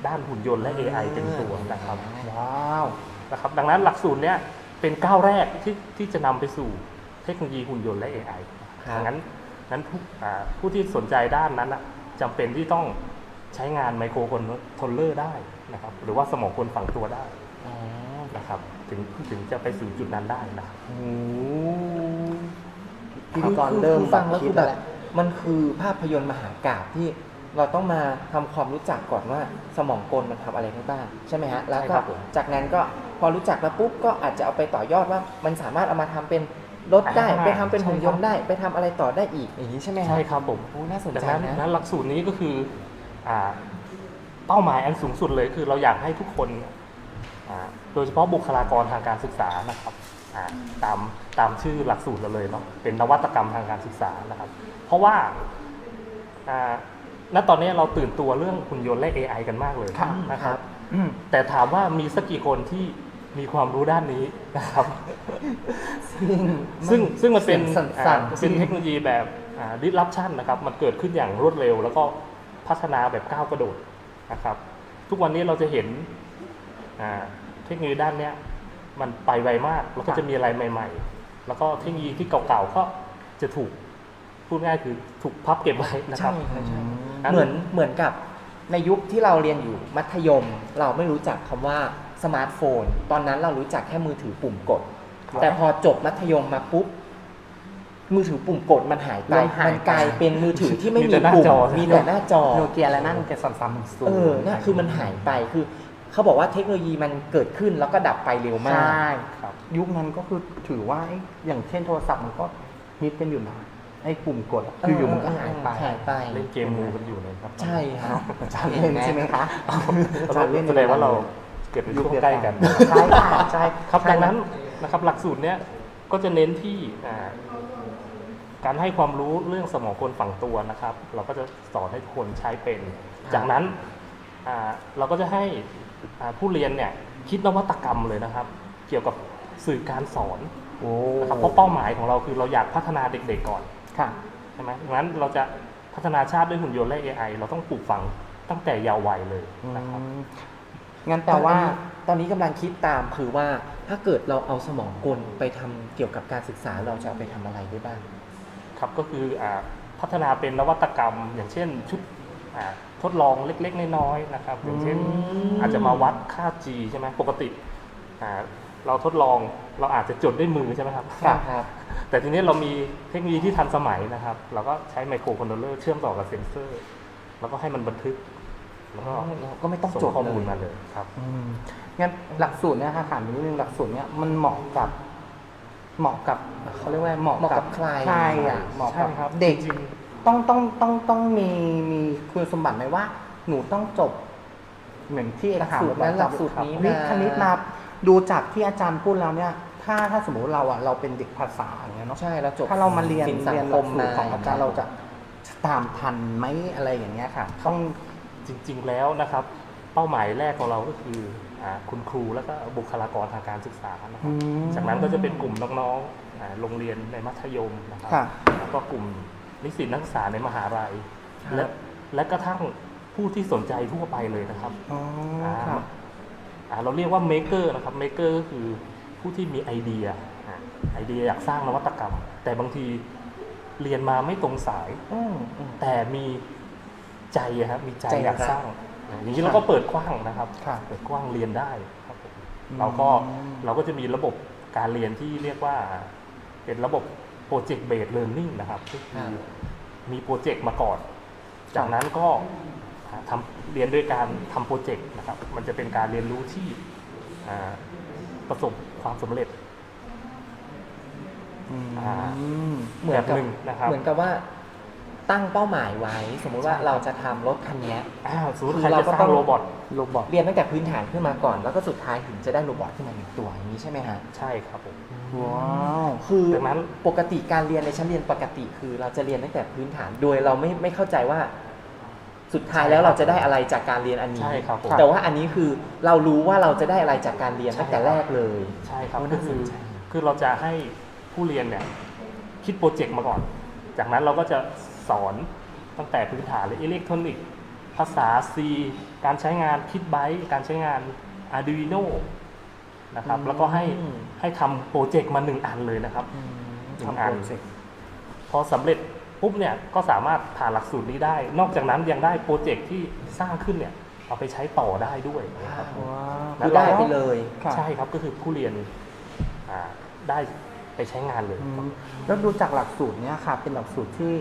[SPEAKER 4] ด้านหุ่นยนต์และ AI เต็มตัวนะครับ
[SPEAKER 1] ว้าว
[SPEAKER 4] นะครับ ดังนั้นหลักสูตรเนี้ยเป็นก้าวแรกที่ที่จะนำไปสู่เทคโนโลยีหุ่นยนต์และ AI
[SPEAKER 2] ครับ
[SPEAKER 4] ดังนั้นนั้นผู้อ่าผู้ที่สนใจด้านนั้นนะจำเป็นที่ต้องใช้งานไมโครคอนโทรลเลอร์ได้นะครับ หรือว่าสมองคนฝังตัวได้
[SPEAKER 2] อ๋อ
[SPEAKER 4] นะครับ ถึงถึงจะไปสู่จุดนั้นได้นะครับ
[SPEAKER 1] โอ้
[SPEAKER 2] คือ
[SPEAKER 1] พิธีกร
[SPEAKER 2] คือ
[SPEAKER 1] เริ่ม
[SPEAKER 2] คือฟังแล้ว
[SPEAKER 1] คิ
[SPEAKER 2] คื
[SPEAKER 1] ด
[SPEAKER 2] อแบบ
[SPEAKER 1] แล้ว
[SPEAKER 2] มันคือภาพยนตร์มหากาพย์ที่เราต้องมาทำความรู้จักก่อนว่าสมองกลมันทำอะไรได้บ้างใช่ไหมฮะแล้ว
[SPEAKER 3] ใช่
[SPEAKER 2] ก็
[SPEAKER 3] ครับผม
[SPEAKER 2] จากนั้นก็พอรู้จักแล้วปุ๊บก็อาจจะเอาไปต่อยอดว่า มันสามารถเอามาทำเป็นรถได้
[SPEAKER 3] อ่า
[SPEAKER 2] ไปทำเป็น
[SPEAKER 3] ใช่
[SPEAKER 2] หุ่นยนต์
[SPEAKER 3] ครับ
[SPEAKER 2] ได้ไปทำอะไรต่อได้อีกอย่างนี้ใช่ไหมฮะ
[SPEAKER 4] ใช่ครับผม
[SPEAKER 2] โอ้น่าสน
[SPEAKER 4] ดัง
[SPEAKER 2] ใจ
[SPEAKER 4] นั้น
[SPEAKER 2] นะ
[SPEAKER 4] นั้นหลักสูตรนี้ก็คืออ่าเป้าหมายอันสูงสุดเลยคือเราอยากให้ทุกคนอ่าโดยเฉพาะบุคลากรทางการศึกษานะครับอ่า ตามตามชื่อหลักสูตรเราเลยเนาะเป็นนวัตกรรมทางการศึกษานะครับ เพราะว่าอ่าณตอนนี้เราตื่นตัวเรื่องหุ่นยนต์และ AI กันมากเลย
[SPEAKER 1] ครับ
[SPEAKER 4] นะครับ
[SPEAKER 1] อืม
[SPEAKER 4] แต่ถามว่ามีสักกี่คนที่มีความรู้ด้านนี้นะครับ ซึ่งซึ่งมันเป็น
[SPEAKER 1] สียงสั่น
[SPEAKER 4] อ่า
[SPEAKER 1] ๆ
[SPEAKER 4] เป็นเทคโนโลยีแบบอ่า disruption นะครับ มันเกิดขึ้นอย่างรวดเร็ว แล้วก็พัฒนาแบบก้าวกระโดดนะครับ ทุกวันนี้เราจะเห็นอ่าเทคโนโลยีด้านเนี้ย มันไปไวมากแล้วก็จะมีอะไรใหม่ ๆ แล้วก็เทคโนโลยีที่เก่าๆก็จะถูกพูดง่ายคือถูกพับเก็บไว้นะค
[SPEAKER 2] ใช่
[SPEAKER 4] รับ
[SPEAKER 2] ครับใช่
[SPEAKER 4] อัน
[SPEAKER 2] เหมือนเหมือนกับในยุคที่เราเรียนอยู่มัธยม เราไม่รู้จักคำว่าสมาร์ทโฟน ตอนนั้นเรารู้จักแค่มือถือปุ่มกด แต่พอจบมัธยมมาปุ๊บมือถือปุ่มกดมันหายไป
[SPEAKER 1] เริ่มหาย
[SPEAKER 2] มันกลายเป็นมือถือที่ไม่
[SPEAKER 4] มี
[SPEAKER 2] มี
[SPEAKER 4] แต่หน้า
[SPEAKER 2] ปุ่ม
[SPEAKER 4] จอ
[SPEAKER 2] มีแต่หน้าจอ
[SPEAKER 1] โนเกียแล้วนั่น
[SPEAKER 3] แกสันซัมสู
[SPEAKER 2] เออน่ะคือมันหายไป คือ เขาบอกว่าเทคโนโลยีมันเกิดขึ้นแล้วก็ดับไปเร็ว
[SPEAKER 1] ใช
[SPEAKER 2] มาก่
[SPEAKER 4] ครับ
[SPEAKER 1] ยุคนั้นก็คือถือว่าไอ้อย่างเช่นโทรศัพท์มันก็ฮิตกันอยู่นะไอ้ปุ่มกดอะคืออยู่มันก็หายไป
[SPEAKER 2] หายไป
[SPEAKER 4] เล่นเกมมูกันอยู่เลยครับ
[SPEAKER 2] ใช่ครับ
[SPEAKER 1] อาจารย์เล่นใช่ไหมคะอาจารย์เล่น
[SPEAKER 4] แสดงว่าเราเกิดในช่วงใกล้กัน
[SPEAKER 1] ใช่ค่ะใช่
[SPEAKER 4] ครับดังนั้นนะครับหลักสูตรเนี้ยก็จะเน้นที่อ่าการให้ความรู้เรื่องสมองคนฝังตัวนะครับ เราก็จะสอนให้ทุกคนใช้เป็น จากนั้นอ่าเราก็จะให้อ่า ผู้เรียนเนี่ยคิดนวัตกรรมเลยนะครับ เกี่ยวกับสื่อการสอน
[SPEAKER 1] โอ้
[SPEAKER 4] นะครับเพราะเป้าหมายของเราคือเราอยากพัฒนาเด็กๆก่อน
[SPEAKER 1] ค่ะ
[SPEAKER 4] ใช่ไหมดังนั้นเราจะพัฒนาชาติด้วยหุ่นยนต์และ AI เราต้องปลูกฝังตั้งแต่เยาว์วัยเลยนะครับ
[SPEAKER 1] งั้นแต่ว่า
[SPEAKER 2] ตอนนี้กำลังคิดตามคือว่าถ้าเกิดเราเอาสมองกลไปทำเกี่ยวกับการศึกษาเราจะเอาไปทำอะไรได้บ้าง
[SPEAKER 4] ครับก็คืออาพัฒนาเป็นนวัตกรรม อย่างเช่นชุดอ่า ทดลองเล็กๆ น้อยๆนะครับ อย่างเช่น
[SPEAKER 2] อืม
[SPEAKER 4] อาจจะมาวัดค่า G ใช่ไหมปกติอ่าเราทดลองเราอาจจะจดด้วยมือใช่ไหมครับ
[SPEAKER 2] ครับครับ
[SPEAKER 4] แต่ทีนี้เรามีเทคโนโลยีที่ทันสมัยนะครับ เราก็ใช้ไมโครคอนโทรลเลอร์เชื่อมต่อกับเซ็นเซอร์ แล้วก็ให้มันบันทึก แล้วก็
[SPEAKER 2] เราก็ไม่ต้อง
[SPEAKER 4] ส่
[SPEAKER 2] จ
[SPEAKER 4] ง
[SPEAKER 2] ด
[SPEAKER 4] ข้อมูล
[SPEAKER 2] เลย
[SPEAKER 4] มาเลยครับ
[SPEAKER 1] อืมงั้นหลักสูตรเนี่ยค่ะถามนิดนึงหลักสูตรเนี่ยมันเหมาะกับ เหมาะกับเขาเรียกว่าเหมาะ
[SPEAKER 2] เหมาะกับใคร
[SPEAKER 1] ใครอะเหมาะ
[SPEAKER 4] ใช่
[SPEAKER 1] กับ
[SPEAKER 4] ครับ
[SPEAKER 1] เด็ก
[SPEAKER 4] จริง
[SPEAKER 1] ต้องต้องต้องต้องมีมีคุณสมบัติไหมว่า หนูต้องจบ เหมือนที่
[SPEAKER 2] หลัก
[SPEAKER 1] ถาม
[SPEAKER 2] สูตรนั้นหลักสูตรนี้
[SPEAKER 1] วิ
[SPEAKER 2] นะ
[SPEAKER 1] คณิตมาดูจากที่อาจารย์พูดแล้วเนี่ย ถ้าถ้าสมมติเราอะเราเป็นเด็กภาษาอย่างเงี้ยเนาะ
[SPEAKER 2] ใช่เราจบ
[SPEAKER 1] ถ้าเรามาเรียน
[SPEAKER 2] ศิลป์สัง
[SPEAKER 1] เรียน
[SPEAKER 2] ค
[SPEAKER 1] หลั
[SPEAKER 2] ม
[SPEAKER 1] กสูตรของ
[SPEAKER 2] มา
[SPEAKER 1] อาจารย์เราจะตามทันไหมอะไรอย่างเงี้ยค่ะ ต้อง
[SPEAKER 4] จริง ๆแล้วนะครับ เป้าหมายแรกของเราก็คืออาคุณครูแล้วก็บุคลากรทางการศึกษานะครับ
[SPEAKER 1] อืม
[SPEAKER 4] จากนั้นก็จะเป็นกลุ่มน้องๆอ่าโรงเรียนในมัธยมนะครับ
[SPEAKER 1] ค่ะ
[SPEAKER 4] แล้วก็กลุ่ม นิสิตนักศึกษาในมหาลัย
[SPEAKER 2] ครับ
[SPEAKER 4] และและกระทั่งผู้ที่สนใจทั่วไปเลยนะครับ
[SPEAKER 1] อ๋อ
[SPEAKER 4] อ่า
[SPEAKER 1] ค่ะ
[SPEAKER 4] อ่าเราเรียกว่าเมเกอร์นะครับเมเกอร์ก็คือผู้ที่มีไอเดียอ่าไอเดียอยากสร้างนวัตกรรม แต่บางทีเรียนมาไม่ตรงสาย
[SPEAKER 2] อืมอืม
[SPEAKER 4] แต่มีใจอะครับมีใจ
[SPEAKER 2] ใจ
[SPEAKER 4] อยาก
[SPEAKER 2] รัก
[SPEAKER 4] สร้างอ่าอย่างนี้เราก็เปิดกว้างนะครับ
[SPEAKER 1] ค่ะ
[SPEAKER 4] เปิดกว้างเรียนได้ครับผม
[SPEAKER 1] อืม
[SPEAKER 4] เราก็เราก็จะมีระบบการเรียนที่เรียกว่า เป็นระบบ โปรเจกต์เบสเ e ิร์นนิ่งนะครับก็คือมีโปรเจกต์มาก่อน จากนั้นก็อ่าทำเรียนด้วยการทำโปรเจกต์นะครับ มันจะเป็นการเรียนรู้ที่อ่าประสบความสำเร็จ
[SPEAKER 1] อืม
[SPEAKER 4] อ่า
[SPEAKER 2] เหมือนกับ
[SPEAKER 4] แบบหนึ่งนะครับ
[SPEAKER 2] เหมือนกับว่า ตั้งเป้าหมายไว้ สมมุติว่าเราจะทำรถคันเนี้ย
[SPEAKER 4] อ้าวสมมติ
[SPEAKER 2] คือ
[SPEAKER 4] ใคร
[SPEAKER 2] เรา
[SPEAKER 4] จะ
[SPEAKER 2] ก็
[SPEAKER 4] สร้า
[SPEAKER 2] ต้อง
[SPEAKER 4] งโรบอท
[SPEAKER 1] โรบอท
[SPEAKER 2] เรียนตั้งแต่พื้นฐานขึ้นมาก่อน แล้วก็สุดท้ายถึงจะได้โรบอทขึ้นมาหนึ่งตัวอย่างนี้ใช่ไหมฮะ
[SPEAKER 4] ใช่ครับผม
[SPEAKER 1] ว้าว
[SPEAKER 2] คือ
[SPEAKER 4] ดังนั้น
[SPEAKER 2] ปกติการเรียนในชั้นเรียนปกติ คือเราจะเรียนตั้งแต่พื้นฐานโดยเราไม่ไม่เข้าใจว่า สุดท้ายแล้วเราจะได้อะไรจากการเรียนอันนี้
[SPEAKER 4] ใช่ครับผม
[SPEAKER 2] แต่ว่าอันนี้คือเรารู้ว่าเราจะได้อะไรจากการเรียนตั้งแต่แรกเลย
[SPEAKER 4] ใช่ครับ
[SPEAKER 2] โอ้
[SPEAKER 4] ก็
[SPEAKER 2] น่า
[SPEAKER 4] คื
[SPEAKER 2] ส
[SPEAKER 4] อน
[SPEAKER 2] ใจ
[SPEAKER 4] คือเราจะให้ผู้เรียนเนี่ยคิดโปรเจกต์มาก่อน จากนั้นเราก็จะ สอน ตั้งแต่พื้นฐานเลยอิเล็กทรอนิกส์ ภาษา C การใช้งานคิดไบต์การใช้งาน Arduino นะครับ
[SPEAKER 2] อืม
[SPEAKER 4] แล้วก็ให้ให้ทำโปรเจกต์มาหนึ่งอันเลยนะครับหนึ่ง
[SPEAKER 1] ทำ
[SPEAKER 4] อั
[SPEAKER 1] โป
[SPEAKER 4] น
[SPEAKER 1] รเจกต์
[SPEAKER 4] พอสำเร็จปุ๊บเนี่ยก็สามารถผ่านหลักสูตรนี้ได้ นอกจากนั้นยังได้โปรเจกต์ที่สร้างขึ้นเนี่ยเอาไปใช้ต่อได้ด้วยนะครับ
[SPEAKER 1] ว้าว
[SPEAKER 4] แล้
[SPEAKER 2] คื
[SPEAKER 4] ว
[SPEAKER 2] อ
[SPEAKER 4] เรา
[SPEAKER 2] ได้ไปเลย
[SPEAKER 1] ค่ะ
[SPEAKER 4] ใช่ครับก็คือผู้เรียนอ่าได้ไปใช้งานเลย
[SPEAKER 1] อืมแล้วดูจากหลักสูตรเนี้ยค่ะ เป็นหลักสูตรที่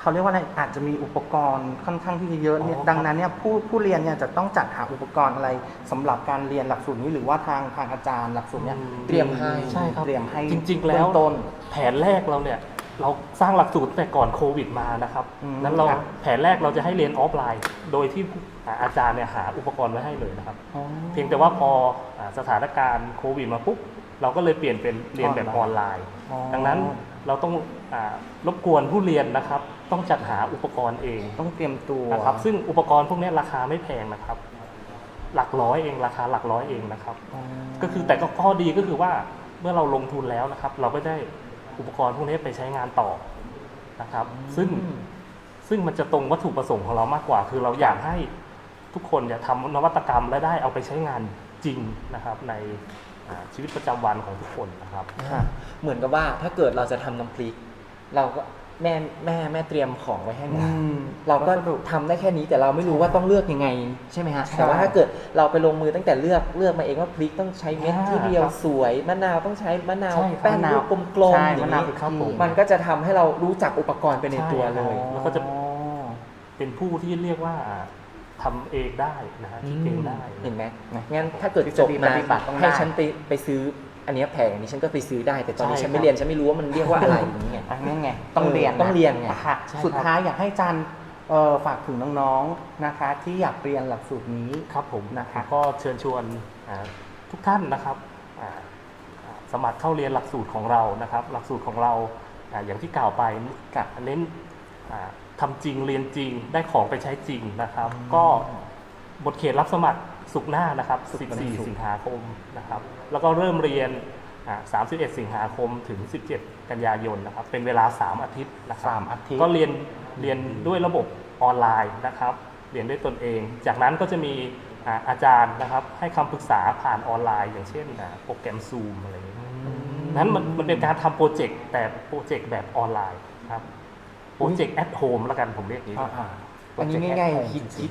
[SPEAKER 1] เขาเรียกว่าอะไรอาจจะมีอุปกรณ์ค่อนข้างที่จะเยอะเนี่ย
[SPEAKER 4] อ๋อ
[SPEAKER 1] ดังนั้นเนี่ยผู้ผู้เรียนเนี่ยจะต้องจัดหาอุปกรณ์อะไรสำหรับการเรียนหลักสูตรนี้หรือว่าทางทางอาจารย์หลักสูตรเนี่ย
[SPEAKER 2] เตรียมให้
[SPEAKER 4] ใช่ครับ
[SPEAKER 1] เตรียมให้
[SPEAKER 4] จริง ๆ แล้ว
[SPEAKER 1] เบื้องต้น
[SPEAKER 4] แผนแรกเราเนี่ยเราสร้างหลักสูตรตั้งแต่ก่อนโควิดมานะครับ
[SPEAKER 1] อืม
[SPEAKER 4] นั้นเรา
[SPEAKER 1] ครับ
[SPEAKER 4] แผนแรกเราจะให้เรียนออฟไลน์ โดยที่ผู้อ่าอาจารย์เนี่ยหาอุปกรณ์ไว้ให้เลยนะครับ เพียงแต่ว่าพออ่าสถานการณ์โควิดมาปุ๊บเราก็เลยเปลี่ยนเป็นเรียนแบบออนไลน์
[SPEAKER 1] อ๋อ
[SPEAKER 4] ดังนั้นเราต้องอารบกวนผู้เรียนนะครับ ต้องจัดหาอุปกรณ์เอง
[SPEAKER 1] ต้องเตรียมตัว
[SPEAKER 4] นะครับ ซึ่งอุปกรณ์พวกนี้ราคาไม่แพงนะครับ หลักร้อยเองราคาหลักร้อยเองนะครับ
[SPEAKER 1] อ๋อ
[SPEAKER 4] ก็คือแต่ก็ข้อดีก็คือว่าเมื่อเราลงทุนแล้วนะครับ เราก็ได้อุปกรณ์พวกนี้ไปใช้งานต่อนะครับ ซึ่งซึ่งมันจะตรงวัตถุประสงค์ของเรามากกว่า คือเราอยากให้ทุกคนเนี่ยทำนวัตกรรมและได้เอาไปใช้งานจริงนะครับ ในอ่าชีวิตประจำวันของทุกคนนะครับ
[SPEAKER 2] อ่าเหมือนกับว่าถ้าเกิดเราจะทำน้ำพริก เราก็ แม่แม่แม่เตรียมของไว้ให้หมด
[SPEAKER 1] อืม
[SPEAKER 2] เราก็
[SPEAKER 1] วัสดุ
[SPEAKER 2] ทำได้แค่นี้แต่เราไม่รู้ว่าต้องเลือกยังไงใช่ไหมฮะ
[SPEAKER 1] ใช่
[SPEAKER 2] แต่ว่าถ้าเกิดเราไปลงมือตั้งแต่เลือกเลือกมาเองว่าพริกต้องใช้เม็ด
[SPEAKER 4] อ่า
[SPEAKER 2] ที่เดียว
[SPEAKER 4] ครับ
[SPEAKER 2] สวยมะนาวต้องใช้มะนาว
[SPEAKER 4] ใช่ครับ
[SPEAKER 2] แป้น
[SPEAKER 1] มะนาว
[SPEAKER 2] ลูกกลม
[SPEAKER 1] ใช่
[SPEAKER 2] ๆอย่าง
[SPEAKER 1] มะนาว
[SPEAKER 2] นี้
[SPEAKER 1] คือข้าวหมู
[SPEAKER 2] มันก็จะทำให้เรารู้จักอุปกรณ์ไปใน
[SPEAKER 4] ใช่
[SPEAKER 2] ตัวเลย
[SPEAKER 4] ครับ แล้วก็จะเป็นผู้ที่เรียกว่าทำเองได้นะฮะคิดเองได้
[SPEAKER 2] เห็นไหม
[SPEAKER 1] นะ
[SPEAKER 2] งั้นถ้าเกิด
[SPEAKER 1] ทฤษ
[SPEAKER 2] จบ
[SPEAKER 1] ฎี
[SPEAKER 2] มา
[SPEAKER 1] ปฏิบัติต้อง
[SPEAKER 2] ให้
[SPEAKER 1] ได้
[SPEAKER 2] ฉันไปไปซื้อ อันเนี้ยแพงอันนี้ฉันก็ไปซื้อได้ แต่ตอนนี้
[SPEAKER 4] ใช่
[SPEAKER 2] ฉันไม่
[SPEAKER 4] ครับ
[SPEAKER 2] เรียนฉันไม่รู้ว่ามันเรียกว่าอะไรอย่างนี้ไง
[SPEAKER 1] อันนี้ไงต้อง
[SPEAKER 2] เออ
[SPEAKER 1] เรียน
[SPEAKER 2] ต้องเรียนไง
[SPEAKER 1] ค่ะ
[SPEAKER 4] ใช่ครับ
[SPEAKER 1] สุดท้ายอยากให้อาจารย์เอ่อฝากถึงน้องๆนะคะ ที่อยากเรียนหลักสูตรนี้
[SPEAKER 4] ครับผม
[SPEAKER 1] นะครับ
[SPEAKER 4] ก็เชิญชวนอ่าทุกท่านนะครับอ่าอ่าสมัครเข้าเรียนหลักสูตรของเรานะครับ หลักสูตรของเราอ่าอย่างที่กล่าวไปกับเน้นอ่าทำจริงเรียนจริงได้ของไปใช้จริงนะครับ ก็บทเขตรับสมัคร สุกร์หน้านะครับ 14 สิงหาคมนะครับ แล้วก็เริ่มเรียนอ่า31 สิงหาคมถึง 17 กันยายนนะครับ เป็นเวลา 3 อาทิตย์นะครับ
[SPEAKER 1] สามอาทิตย์
[SPEAKER 4] ก็เรียนเรียนด้วยระบบออนไลน์นะครับ เรียนด้วยตนเอง จากนั้นก็จะมีอ่าอาจารย์นะครับ ให้คำปรึกษาผ่านออนไลน์ อย่างเช่นอ่าโปรแกรม Zoom อะไรอย่างนี้นั้นมันมันเป็นการทำโปรเจกต์แต่โปรเจกต์แบบออนไลน์ครับ โปรเจกต์แอ h โฮมแล้วกันผมเรียกอย่างนี้
[SPEAKER 1] อ่า
[SPEAKER 2] อันนี้ง่ายๆคิดคิด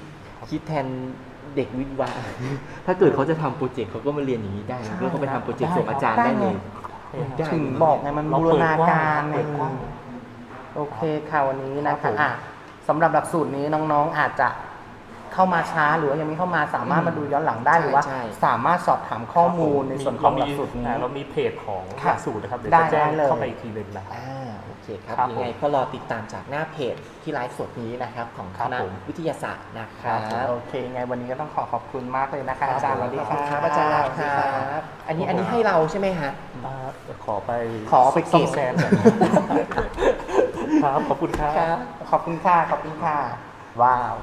[SPEAKER 2] คิดแทน เด็กวิทย์วะถ้าเกิดเขาจะทำโปรเจกต์เขาก็มาเรียนอย่างนี้ได้นะแล้วเขาไปทำโปรเจกต์ส่งอาจารย์ได้เลย ได้
[SPEAKER 1] ถึงบอกไงมัน
[SPEAKER 4] เรา
[SPEAKER 1] บูร
[SPEAKER 4] เปิด
[SPEAKER 1] ณาก
[SPEAKER 4] ว้าง
[SPEAKER 1] การไง
[SPEAKER 4] เปิดกว้าง
[SPEAKER 1] โอเคค่ะวันนี้นะ
[SPEAKER 4] ครั
[SPEAKER 1] คะ
[SPEAKER 4] บผม
[SPEAKER 1] อะสำหรับหลักสูตรนี้น้องๆอาจจะเข้ามาช้าหรือว่ายังไม่เข้ามาสามารถมาดูย้อนหลังได้
[SPEAKER 2] ใช่
[SPEAKER 1] หรือว่า
[SPEAKER 2] ใช่
[SPEAKER 1] สามารถสอบถามข้อมูลในส่วนของหลักสูตรนี้
[SPEAKER 4] อ่าเรามีเพจของห
[SPEAKER 1] ค่ะ
[SPEAKER 4] ลักสูตรนะครับ เดี๋ยว
[SPEAKER 1] ได้
[SPEAKER 4] จะแจ้ง
[SPEAKER 1] ได้เลย
[SPEAKER 4] เข้าไปอีกทีหนึ่งนะครับ
[SPEAKER 2] อ่าโอ เคครับ
[SPEAKER 4] ครับ
[SPEAKER 2] ยังไง
[SPEAKER 4] ผม
[SPEAKER 2] ก็รอติดตามจากหน้าเพจที่ไลฟ์สดนี้นะครับของค
[SPEAKER 4] ครับ
[SPEAKER 2] ณะ
[SPEAKER 4] ผม
[SPEAKER 2] วิทยาศาสตร์นะค
[SPEAKER 1] ค
[SPEAKER 2] รั
[SPEAKER 1] รับบ โอเคไงวันนี้ก็ต้องขอขอบคุณมากเลยนะคะ
[SPEAKER 2] ครับ
[SPEAKER 1] อาจารย์สวัสดี
[SPEAKER 2] ขอบ
[SPEAKER 1] ค
[SPEAKER 2] คุณ
[SPEAKER 1] รับ
[SPEAKER 2] ครับอาจารย์
[SPEAKER 1] สวัสดี
[SPEAKER 2] ค
[SPEAKER 1] ค
[SPEAKER 2] รั
[SPEAKER 1] รับ
[SPEAKER 2] อันนี้อันนี้ให้เราใช่ไหมฮะ
[SPEAKER 4] อ่าขอไป
[SPEAKER 1] ขอไปเก็บ
[SPEAKER 4] ซ่อมแซมก่อนครับ ขอบคุณครับ
[SPEAKER 1] ขอบคุณค่ะขอบคุณค่ะว้าว